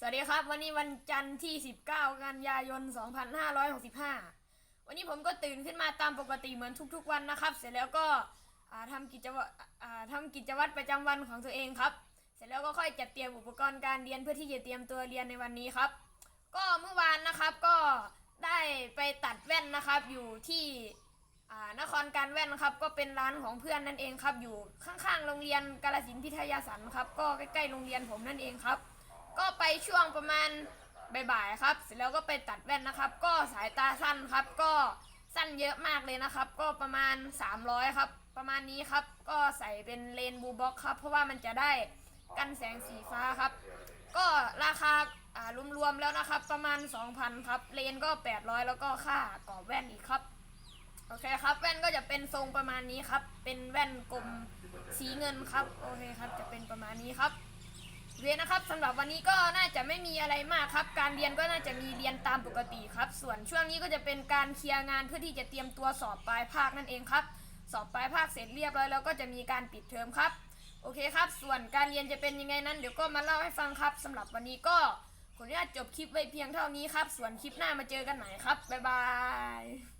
สวัสดีครับ วันนี้วันจันทร์ที่ 19 กันยายน 2565 วันนี้ผมก็ตื่นขึ้นมาตามปกติเหมือนทุกๆวันนะครับ เสร็จแล้วก็ทำกิจวัตรทำกิจวัตรประจำวันของตัวเองครับ เสร็จแล้วก็ค่อยจัดเตรียมอุปกรณ์การเรียนเพื่อที่จะเตรียมตัวเรียนในวันนี้ครับ ก็เมื่อวานนะครับก็ได้ไปตัดแว่นนะครับ อยู่ที่นครการแว่นครับ ก็เป็นร้านของเพื่อนนั่นเองครับ อยู่ข้างๆโรงเรียนกาลสินพิทยาสันครับ ก็ใกล้ๆโรงเรียนผมนั่นเองครับ ก็ไปช่วงประมาณบ่ายๆครับ เสร็จแล้วก็ไปตัดแว่นนะครับ ก็สายตาสั้นครับ ก็สั้นเยอะมากเลยนะครับ ก็ประมาณ 300 ครับ ประมาณนี้ครับ ก็ใส่เป็นเลนบูบ็อกครับ เพราะว่ามันจะได้กันแสงสีฟ้าครับ ก็ราคาอ่ารวมๆแล้วนะครับ ประมาณ 2,000 ครับ เลนก็ 800 แล้วก็ค่ากรอบแว่นอีกครับ โอเคครับ แว่นก็จะเป็นทรงประมาณนี้ครับ เป็นแว่นกลมสีเงินครับ โอเคครับ จะเป็นประมาณนี้ครับ เรียนนะครับสำหรับวันนี้ก็น่าจะไม่มีอะไรมากครับ การเรียนก็น่าจะมีเรียนตามปกติครับ ส่วนช่วงนี้ก็จะเป็นการเคลียร์งานเพื่อที่จะเตรียมตัวสอบปลายภาคนั่นเองครับ สอบปลายภาคเสร็จเรียบร้อยแล้วก็จะมีการปิดเทอมครับ โอเคครับ ส่วนการเรียนจะเป็นยังไงนั้นเดี๋ยวก็มาเล่าให้ฟังครับสำหรับวันนี้ก็ขออนุญาตจบคลิปไว้เพียงเท่านี้ครับ ส่วนคลิปหน้ามาเจอกันใหม่ครับบ๊ายบาย